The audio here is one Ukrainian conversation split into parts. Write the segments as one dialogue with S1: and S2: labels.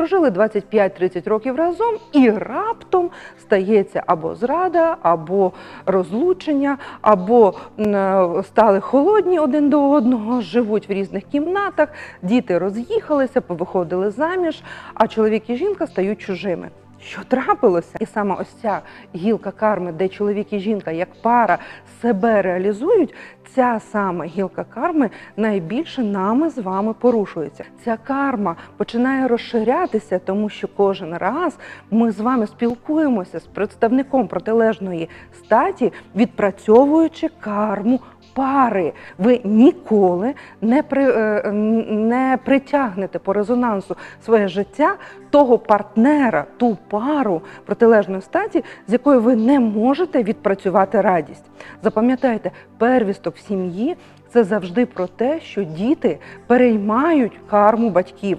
S1: Прожили 25-30 років разом, і раптом стається або зрада, або розлучення, або е, стали холодні один до одного, живуть в різних кімнатах, діти роз'їхалися, повиходили заміж, а чоловік і жінка стають чужими. Що трапилося? І саме ось ця гілка карми, де чоловік і жінка як пара себе реалізують, ця саме гілка карми найбільше нами з вами порушується. Ця карма починає розширятися, тому що кожен раз ми з вами спілкуємося з представником протилежної статі, відпрацьовуючи карму. Пари ви ніколи не при е, не притягнете по резонансу своє життя того партнера, ту пару протилежної статі, з якою ви не можете відпрацювати радість. Запам'ятайте, первісток в сім'ї це завжди про те, що діти переймають карму батьків.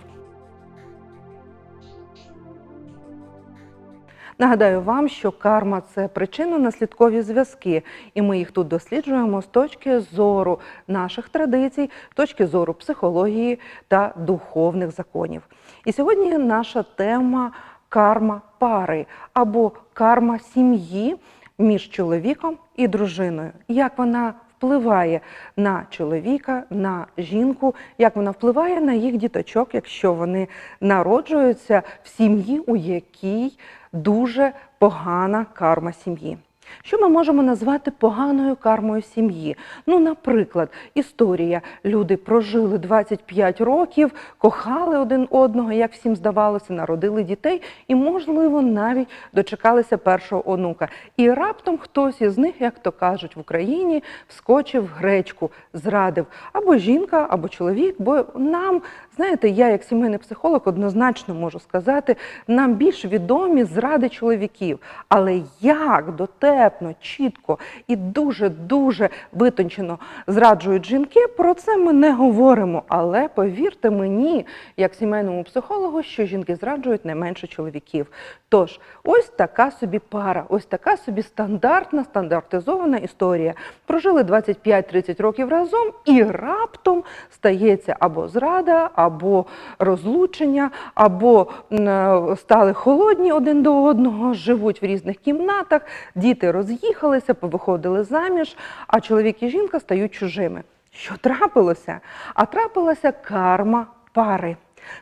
S1: Нагадаю вам, що карма це причинно-наслідкові зв'язки, і ми їх тут досліджуємо з точки зору наших традицій, точки зору психології та духовних законів. І сьогодні наша тема карма пари або карма сім'ї між чоловіком і дружиною. Як вона впливає на чоловіка, на жінку, як вона впливає на їх діточок, якщо вони народжуються в сім'ї, у якій дуже погана карма сім'ї. Що ми можемо назвати поганою кармою сім'ї? Ну, наприклад, історія. Люди прожили 25 років, кохали один одного, як всім здавалося, народили дітей і, можливо, навіть дочекалися першого онука. І раптом хтось із них, як то кажуть в Україні, вскочив в гречку, зрадив або жінка, або чоловік. Бо нам, знаєте, я як сімейний психолог однозначно можу сказати, нам більш відомі зради чоловіків. Але як дотепно, чітко і дуже-дуже витончено зраджують жінки, про це ми не говоримо. Але повірте мені, як сімейному психологу, що жінки зраджують не менше чоловіків. Тож, ось така собі пара, ось така собі стандартна, стандартизована історія. Прожили 25-30 років разом, і раптом стається або зрада, або розлучення, або е, стали холодні один до одного, живуть в різних кімнатах, діти роз'їхалися, повиходили заміж, а чоловік і жінка стають чужими. Що трапилося? А трапилася карма пари.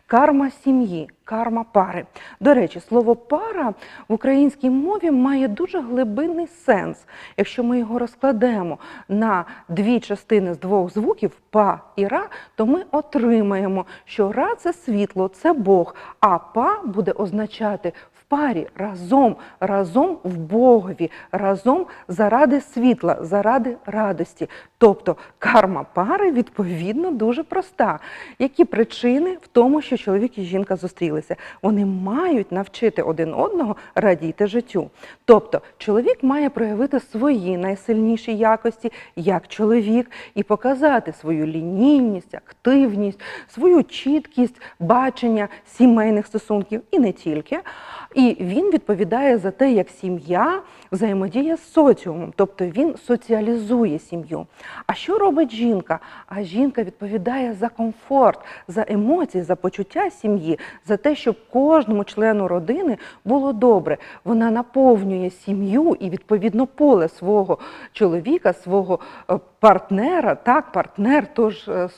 S1: Карма сім'ї, карма пари. До речі, слово пара в українській мові має дуже глибинний сенс. Якщо ми його розкладемо на дві частини з двох звуків па і ра, то ми отримаємо, що ра це світло, це Бог, а па буде означати парі разом, разом в Богові, разом заради світла, заради радості. Тобто карма пари відповідно дуже проста. Які причини в тому, що чоловік і жінка зустрілися? Вони мають навчити один одного радіти життю. Тобто, чоловік має проявити свої найсильніші якості як чоловік і показати свою лінійність, активність, свою чіткість бачення сімейних стосунків і не тільки. І він відповідає за те, як сім'я взаємодіє з соціумом, тобто він соціалізує сім'ю. А що робить жінка? А жінка відповідає за комфорт, за емоції, за почуття сім'ї, за те, щоб кожному члену родини було добре. Вона наповнює сім'ю і відповідно поле свого чоловіка, свого е, партнера, так, партнер, тож е,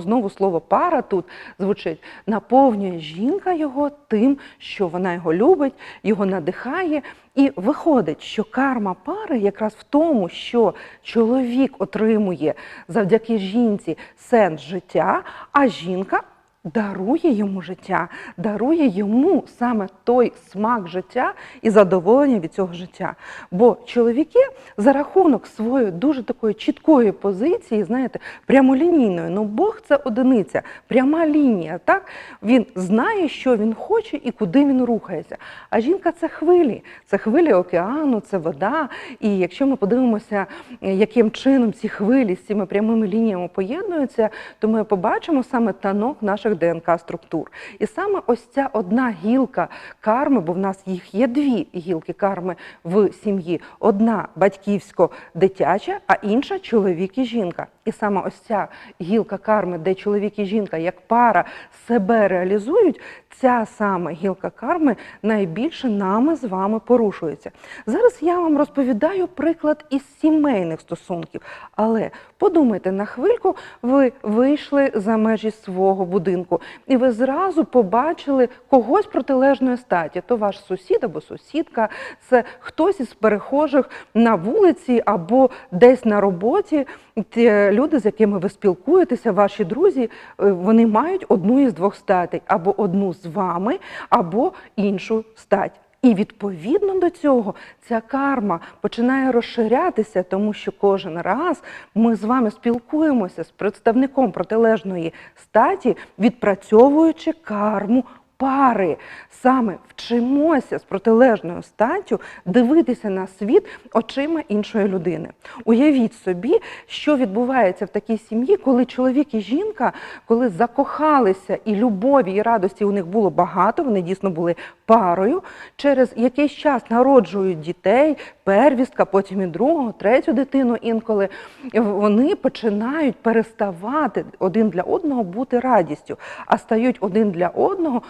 S1: знову слово пара тут звучить, наповнює жінка його тим, що вона його любить, його надихає. І виходить, що карма пари якраз в тому, що чоловік отримує завдяки жінці сенс життя, а жінка дарує йому життя, дарує йому саме той смак життя і задоволення від цього життя. Бо чоловіки за рахунок своєї дуже такої чіткої позиції, знаєте, прямолінійної, ну Бог це одиниця, пряма лінія. Так він знає, що він хоче і куди він рухається. А жінка це хвилі, це хвилі океану, це вода. І якщо ми подивимося, е, яким чином ці хвилі з цими прямими лініями поєднуються, то ми побачимо саме танок наших ДНК структур. І саме ось ця одна гілка карми, бо в нас їх є дві гілки карми в сім'ї: одна батьківсько-дитяча, а інша чоловік і жінка. І саме ось ця гілка карми, де чоловік і жінка як пара себе реалізують, ця саме гілка карми найбільше нами з вами порушується. Зараз я вам розповідаю приклад із сімейних стосунків, але подумайте на хвильку, ви вийшли за межі свого будинку, і ви зразу побачили когось протилежної статі. То ваш сусід або сусідка, це хтось із перехожих на вулиці або десь на роботі. Ті люди, з якими ви спілкуєтеся, ваші друзі, е, вони мають одну із двох статей, або одну з вами, або іншу стать. І відповідно до цього ця карма починає розширятися, тому що кожен раз ми з вами спілкуємося з представником протилежної статі, відпрацьовуючи карму пари. Саме вчимося з протилежною статтю дивитися на світ очима іншої людини. Уявіть собі, що відбувається в такій сім'ї, коли чоловік і жінка, коли закохалися, і любові, і радості у них було багато, вони дійсно були парою. Через якийсь час народжують дітей, первістка, потім і другого, третю дитину інколи. Вони починають переставати один для одного бути радістю, а стають один для одного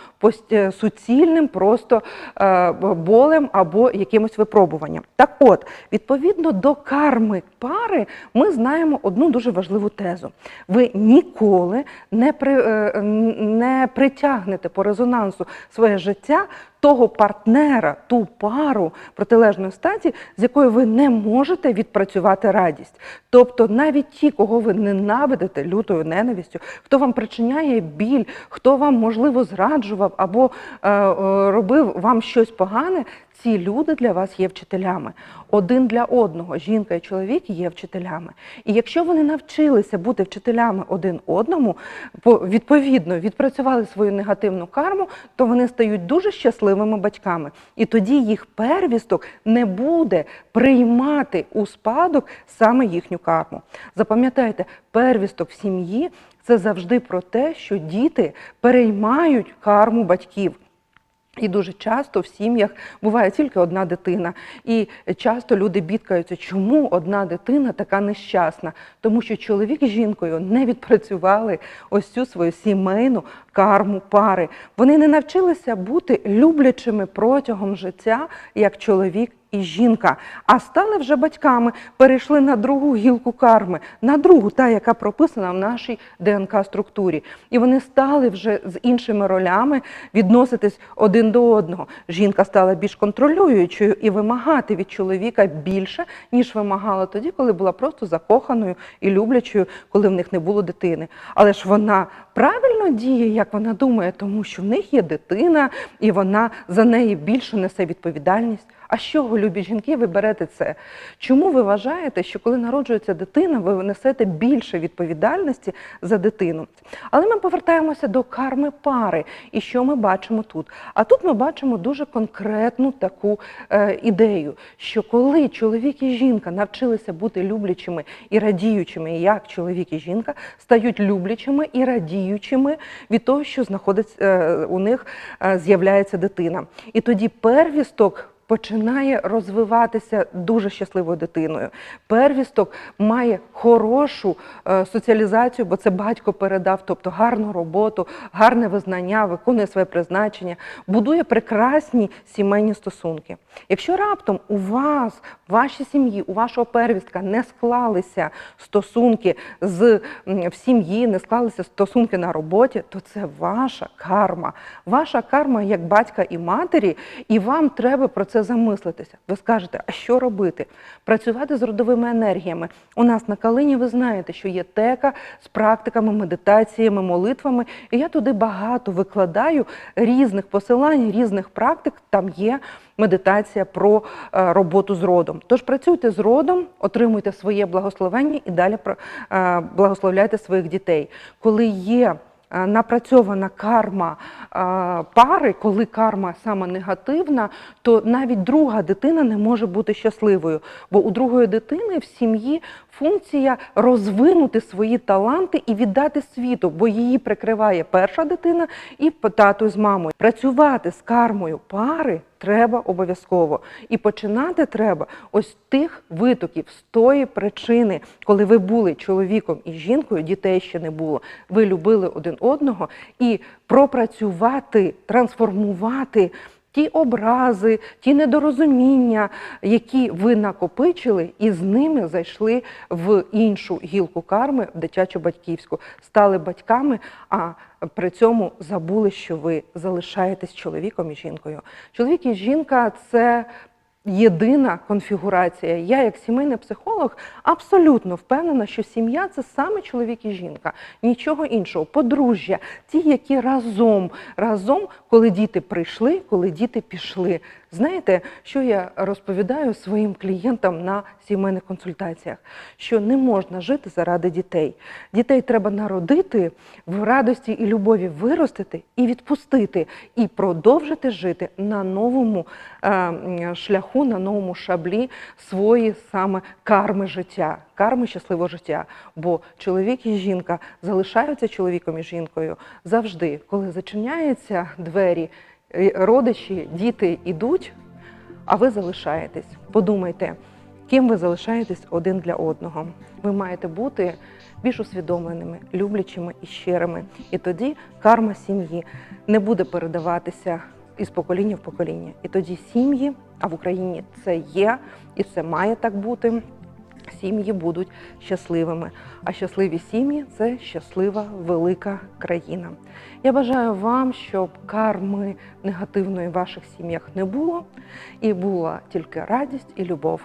S1: суцільним просто е, болем або якимось випробуванням. Так от, відповідно до карми пари, ми знаємо одну дуже важливу тезу. Ви ніколи не, при, е, не притягнете по резонансу своє життя того партнера, ту пару протилежної статі, з якою ви не можете відпрацювати радість. Тобто навіть ті, кого ви ненавидите лютою ненавистю, хто вам причиняє біль, хто вам можливо зраджував або е, е, робив вам щось погане. Ці люди для вас є вчителями. Один для одного, жінка і чоловік є вчителями. І якщо вони навчилися бути вчителями один одному, по- відповідно відпрацювали свою негативну карму, то вони стають дуже щасливими батьками. І тоді їх первісток не буде приймати у спадок саме їхню карму. Запам'ятайте, первісток в сім'ї це завжди про те, що діти переймають карму батьків. І дуже часто в сім'ях буває тільки одна дитина. І часто люди бідкаються, чому одна дитина така нещасна? Тому що чоловік з жінкою не відпрацювали ось цю свою сімейну карму пари. Вони не навчилися бути люблячими протягом життя, як чоловік і жінка, а стали вже батьками, перейшли на другу гілку карми, на другу, та, яка прописана в нашій ДНК-структурі. І вони стали вже з іншими ролями відноситись один до одного. Жінка стала більш контролюючою і вимагати від чоловіка більше, ніж вимагала тоді, коли була просто закоханою і люблячою, коли в них не було дитини. Але ж вона правильно діє, як вона думає, тому що в них є дитина, і вона за неї більше несе відповідальність. А з чого, любі жінки, ви берете це? Чому ви вважаєте, що коли народжується дитина, ви несете більше відповідальності за дитину? Але ми повертаємося до карми пари. І що ми бачимо тут? А тут ми бачимо дуже конкретну таку е, ідею, що коли чоловік і жінка навчилися бути люблячими і радіючими, як чоловік і жінка стають люблячими і радіючими від того, що знаходиться е, у них е, з'являється дитина. І тоді первісток починає розвиватися дуже щасливою дитиною. Первісток має хорошу е, соціалізацію, бо це батько передав, тобто гарну роботу, гарне визнання, виконує своє призначення, будує прекрасні сімейні стосунки. Якщо раптом у вас, в вашій сім'ї, у вашого первістка не склалися стосунки з в сім'ї, не склалися стосунки на роботі, то це ваша карма. Ваша карма як батька і матері, і вам треба про це замислитися. Ви скажете, а що робити? Працювати з родовими енергіями. У нас на Калині ви знаєте, що є тека з практиками, медитаціями, молитвами. І я туди багато викладаю різних посилань, різних практик. Там є медитація про е, роботу з родом. Тож працюйте з родом, отримуйте своє благословення і далі е, благословляйте своїх дітей. Коли є е, напрацьована карма пари, коли карма саме негативна, то навіть друга дитина не може бути щасливою. Бо у другої дитини в сім'ї функція розвинути свої таланти і віддати світу, бо її прикриває перша дитина і по тату з мамою. Працювати з кармою пари треба обов'язково. І починати треба ось тих витоків, з тої причини, коли ви були чоловіком і жінкою, дітей ще не було. Ви любили один одного і пропрацювати, трансформувати. Ті образи, ті недорозуміння, які ви накопичили, і з ними зайшли в іншу гілку карми, в дитячу батьківську, стали батьками, а при цьому забули, що ви залишаєтесь чоловіком і жінкою. Чоловік і жінка це єдина конфігурація. Я, як сімейний психолог, абсолютно впевнена, що сім'я це саме чоловік і жінка, нічого іншого. Подружжя, ті, які разом, разом, коли діти прийшли, коли діти пішли. Знаєте, що я розповідаю своїм клієнтам на сімейних консультаціях? Що не можна жити заради дітей. Дітей треба народити в радості і любові виростити і відпустити, і продовжити жити на новому е, шляху, на новому шаблі свої саме карми життя, карми щасливого життя. Бо чоловік і жінка залишаються чоловіком і жінкою завжди, коли зачиняються двері, родичі, діти йдуть, а ви залишаєтесь. Подумайте, ким ви залишаєтесь один для одного. Ви маєте бути більш усвідомленими, люблячими і щирими. І тоді карма сім'ї не буде передаватися із покоління в покоління. І тоді сім'ї, а в Україні це є і це має так бути. Сім'ї будуть щасливими, а щасливі сім'ї це щаслива велика країна. Я бажаю вам, щоб карми негативної в ваших сім'ях не було, і була тільки радість і любов.